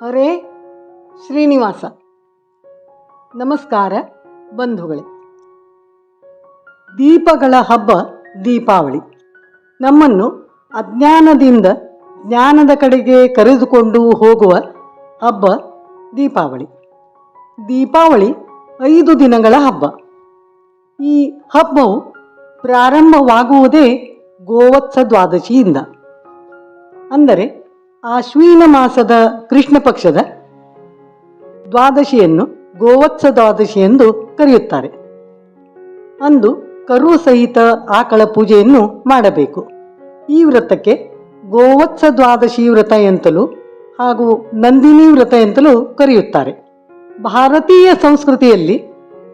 ಹರೇ ಶ್ರೀನಿವಾಸ. ನಮಸ್ಕಾರ ಬಂಧುಗಳೇ. ದೀಪಗಳ ಹಬ್ಬ ದೀಪಾವಳಿ. ನಮ್ಮನ್ನು ಅಜ್ಞಾನದಿಂದ ಜ್ಞಾನದ ಕಡೆಗೆ ಕರೆದುಕೊಂಡು ಹೋಗುವ ಹಬ್ಬ ದೀಪಾವಳಿ. ದೀಪಾವಳಿ ಐದು ದಿನಗಳ ಹಬ್ಬ. ಈ ಹಬ್ಬವು ಪ್ರಾರಂಭವಾಗುವುದೇ ಗೋವತ್ಸ ದ್ವಾದಶಿಯಿಂದ. ಅಂದರೆ ಆಶ್ವೀನ ಮಾಸದ ಕೃಷ್ಣ ಪಕ್ಷದ ದ್ವಾದಶಿಯನ್ನು ಗೋವತ್ಸ ದ್ವಾದಶಿ ಎಂದು ಕರೆಯುತ್ತಾರೆ. ಅಂದು ಕರು ಸಹಿತ ಆಕಳ ಪೂಜೆಯನ್ನು ಮಾಡಬೇಕು. ಈ ವ್ರತಕ್ಕೆ ಗೋವತ್ಸ ದ್ವಾದಶಿ ವ್ರತ ಎಂತಲೂ ಹಾಗೂ ನಂದಿನಿ ವ್ರತ ಎಂತಲೂ ಕರೆಯುತ್ತಾರೆ. ಭಾರತೀಯ ಸಂಸ್ಕೃತಿಯಲ್ಲಿ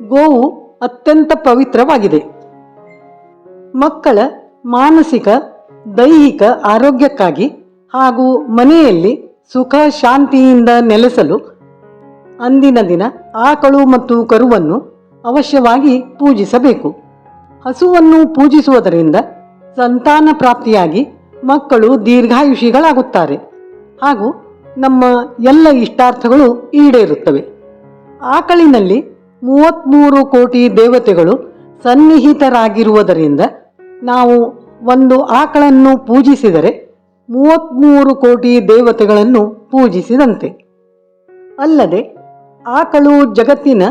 ಗೋವು ಅತ್ಯಂತ ಪವಿತ್ರವಾಗಿದೆ. ಮಕ್ಕಳ ಮಾನಸಿಕ, ದೈಹಿಕ ಆರೋಗ್ಯಕ್ಕಾಗಿ ಹಾಗೂ ಮನೆಯಲ್ಲಿ ಸುಖ ಶಾಂತಿಯಿಂದ ನೆಲೆಸಲು ಅಂದಿನ ದಿನ ಆಕಳು ಮತ್ತು ಕರುವನ್ನು ಅವಶ್ಯವಾಗಿ ಪೂಜಿಸಬೇಕು. ಹಸುವನ್ನು ಪೂಜಿಸುವುದರಿಂದ ಸಂತಾನ ಪ್ರಾಪ್ತಿಯಾಗಿ ಮಕ್ಕಳು ದೀರ್ಘಾಯುಷಿಗಳಾಗುತ್ತಾರೆ ಹಾಗೂ ನಮ್ಮ ಎಲ್ಲ ಇಷ್ಟಾರ್ಥಗಳು ಈಡೇರುತ್ತವೆ. ಆಕಳಿನಲ್ಲಿ ಮೂವತ್ತ್ಮೂರು ಕೋಟಿ ದೇವತೆಗಳು ಸನ್ನಿಹಿತರಾಗಿರುವುದರಿಂದ ನಾವು ಒಂದು ಆಕಳನ್ನು ಪೂಜಿಸಿದರೆ ಮೂವತ್ತ್ಮೂರು ಕೋಟಿ ದೇವತೆಗಳನ್ನು ಪೂಜಿಸಿದಂತೆ. ಅಲ್ಲದೆ, ಆಕಳು ಜಗತ್ತಿನ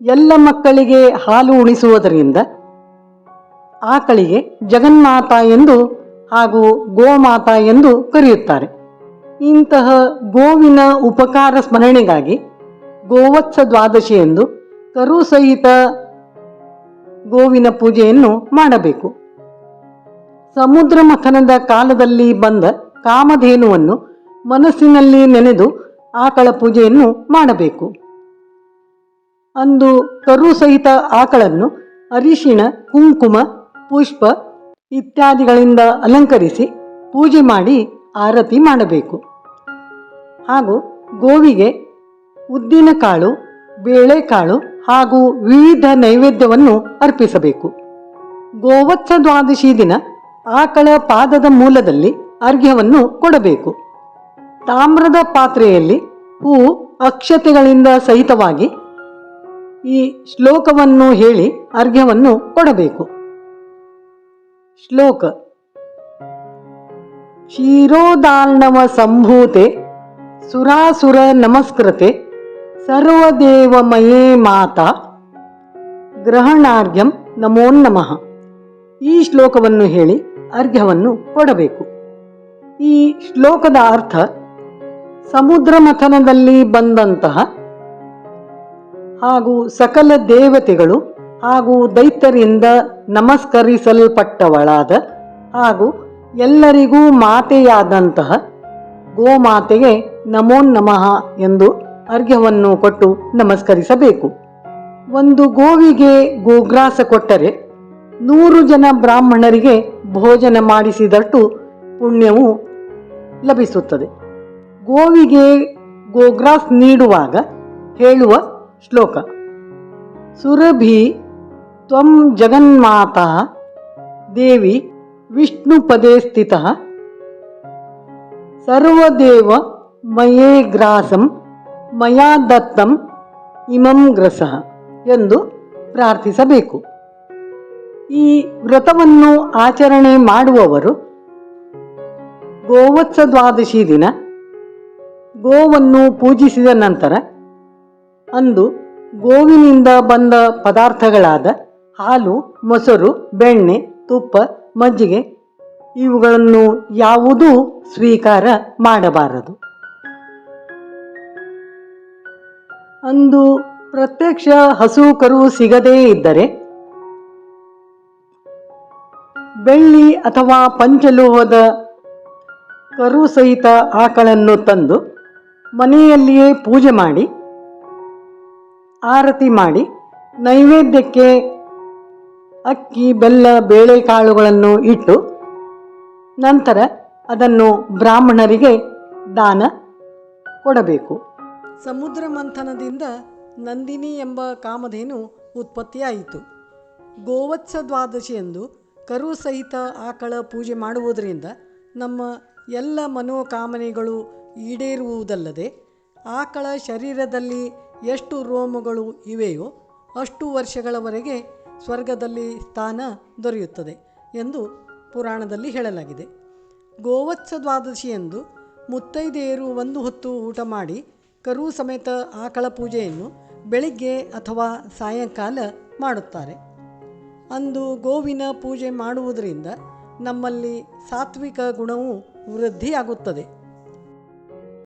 ಎಲ್ಲ ಮಕ್ಕಳಿಗೆ ಹಾಲು ಉಣಿಸುವುದರಿಂದ ಆಕಳಿಗೆ ಜಗನ್ಮಾತ ಎಂದು ಹಾಗೂ ಗೋಮಾತಾ ಎಂದು ಕರೆಯುತ್ತಾರೆ. ಇಂತಹ ಗೋವಿನ ಉಪಕಾರ ಸ್ಮರಣೆಗಾಗಿ ಗೋವತ್ಸ ದ್ವಾದಶಿ ಎಂದು ಕರು ಸಹಿತ ಗೋವಿನ ಪೂಜೆಯನ್ನು ಮಾಡಬೇಕು. ಸಮುದ್ರ ಮಥನದ ಕಾಲದಲ್ಲಿ ಬಂದ ಕಾಮಧೇನುವನ್ನು ಮನಸ್ಸಿನಲ್ಲಿ ನೆನೆದು ಆಕಳ ಪೂಜೆಯನ್ನು ಮಾಡಬೇಕು. ಅಂದು ಕರು ಸಹಿತ ಆಕಳನ್ನು ಅರಿಶಿಣ, ಕುಂಕುಮ, ಪುಷ್ಪ ಇತ್ಯಾದಿಗಳಿಂದ ಅಲಂಕರಿಸಿ ಪೂಜೆ ಮಾಡಿ ಆರತಿ ಮಾಡಬೇಕು. ಹಾಗೂ ಗೋವಿಗೆ ಉದ್ದಿನಕಾಳು ಬೇಳೆಕಾಳು ಹಾಗೂ ವಿವಿಧ ನೈವೇದ್ಯವನ್ನು ಅರ್ಪಿಸಬೇಕು. ಗೋವತ್ಸ ದ್ವಾದಶಿ ದಿನ ಆಕಳ ಪಾದದ ಮೂಲದಲ್ಲಿ ಅರ್ಘ್ಯವನ್ನು ಕೊಡಬೇಕು. ತಾಮ್ರದ ಪಾತ್ರೆಯಲ್ಲಿ ಹೂ ಅಕ್ಷತೆಗಳಿಂದ ಸಹಿತವಾಗಿ ಈ ಶ್ಲೋಕವನ್ನು ಹೇಳಿ ಅರ್ಘ್ಯವನ್ನು ಕೊಡಬೇಕು. ಶ್ಲೋಕ, ಕ್ಷೀರೋದಾರ್ಣವ ಸಂಭೂತೆ ಸುರಾಸುರ ನಮಸ್ಕೃತೆ ಸರ್ವದೇವಮಯೇ ಮಾತಾ, ಗ್ರಹಣಾರ್ಘ್ಯಂ ನಮೋ ನಮಃ. ಈ ಶ್ಲೋಕವನ್ನು ಹೇಳಿ ಅರ್ಘ್ಯವನ್ನು ಕೊಡಬೇಕು. ಈ ಶ್ಲೋಕದ ಅರ್ಥ, ಸಮುದ್ರ ಮಥನದಲ್ಲಿ ಬಂದಂತಹ ಹಾಗೂ ಸಕಲ ದೇವತೆಗಳು ಹಾಗೂ ದೈತ್ಯರಿಂದ ನಮಸ್ಕರಿಸಲ್ಪಟ್ಟವಳಾದ ಹಾಗೂ ಎಲ್ಲರಿಗೂ ಮಾತೆಯಾದಂತಹ ಗೋಮಾತೆಗೆ ನಮೋ ನಮಃ ಎಂದು ಅರ್ಘ್ಯವನ್ನು ಕೊಟ್ಟು ನಮಸ್ಕರಿಸಬೇಕು. ಒಂದು ಗೋವಿಗೆ ಗೋಗ್ರಾಸ ಕೊಟ್ಟರೆ ನೂರು ಜನ ಬ್ರಾಹ್ಮಣರಿಗೆ ಭೋಜನ ಮಾಡಿಸಿದಷ್ಟು ಪುಣ್ಯವು ಲಭಿಸುತ್ತದೆ. ಗೋವಿಗೆ ಗೋಗ್ರಾಸ್ ನೀಡುವಾಗ ಹೇಳುವ ಶ್ಲೋಕ, ಸುರಭಿ ತ್ವಂ ಜಗನ್ಮಾತಾ ದೇವಿ ವಿಷ್ಣುಪದೇ ಸ್ಥಿತ ಸರ್ವದೇವ ಮಯೇ ಗ್ರಾಸಂ ಮಯಾ ದತ್ತಂ ಇಮಂ ಗ್ರಸಃ ಎಂದು ಪ್ರಾರ್ಥಿಸಬೇಕು. ಈ ವ್ರತವನ್ನು ಆಚರಣೆ ಮಾಡುವವರು ಗೋವತ್ಸ ದ್ವಾದಶಿ ದಿನ. ಗೋವನ್ನು ಪೂಜಿಸಿದ ನಂತರ ಅಂದು ಗೋವಿನಿಂದ ಬಂದ ಪದಾರ್ಥಗಳಾದ ಹಾಲು, ಮೊಸರು, ಬೆಣ್ಣೆ, ತುಪ್ಪ, ಮಜ್ಜಿಗೆ ಇವುಗಳನ್ನು ಯಾವುದೂ ಸ್ವೀಕಾರ ಮಾಡಬಾರದು. ಅಂದು ಪ್ರತ್ಯಕ್ಷ ಹಸು ಕರು ಸಿಗದೇ ಇದ್ದರೆ ಬೆಳ್ಳಿ ಅಥವಾ ಪಂಚಲೋಹದ ಕರು ಸಹಿತ ಆಕಳನ್ನು ತಂದು ಮನೆಯಲ್ಲಿಯೇ ಪೂಜೆ ಮಾಡಿ, ಆರತಿ ಮಾಡಿ, ನೈವೇದ್ಯಕ್ಕೆ ಅಕ್ಕಿ, ಬೆಲ್ಲ, ಬೇಳೆಕಾಳುಗಳನ್ನು ಇಟ್ಟು ನಂತರ ಅದನ್ನು ಬ್ರಾಹ್ಮಣರಿಗೆ ದಾನ ಕೊಡಬೇಕು. ಸಮುದ್ರ ಮಂಥನದಿಂದ ನಂದಿನಿ ಎಂಬ ಕಾಮಧೇನು ಉತ್ಪತ್ತಿಯಾಯಿತು. ಗೋವತ್ಸ ದ್ವಾದಶಿ ಎಂದು ಕರು ಸಹಿತ ಆಕಳ ಪೂಜೆ ಮಾಡುವುದರಿಂದ ನಮ್ಮ ಎಲ್ಲ ಮನೋಕಾಮನೆಗಳು ಈಡೇರುವುದಲ್ಲದೆ ಆಕಳ ಶರೀರದಲ್ಲಿ ಎಷ್ಟು ರೋಮಗಳು ಇವೆಯೋ ಅಷ್ಟು ವರ್ಷಗಳವರೆಗೆ ಸ್ವರ್ಗದಲ್ಲಿ ಸ್ಥಾನ ದೊರೆಯುತ್ತದೆ ಎಂದು ಪುರಾಣದಲ್ಲಿ ಹೇಳಲಾಗಿದೆ. ಗೋವತ್ಸ ದ್ವಾದಶಿಯಂದು ಮುತ್ತೈದೆಯರು ಒಂದು ಹೊತ್ತು ಊಟ ಮಾಡಿ ಕರು ಸಮೇತ ಆಕಳ ಪೂಜೆಯನ್ನು ಬೆಳಿಗ್ಗೆ ಅಥವಾ ಸಾಯಂಕಾಲ ಮಾಡುತ್ತಾರೆ. ಅಂದು ಗೋವಿನ ಪೂಜೆ ಮಾಡುವುದರಿಂದ ನಮ್ಮಲ್ಲಿ ಸಾತ್ವಿಕ ಗುಣವು ವೃದ್ಧಿಯಾಗುತ್ತದೆ.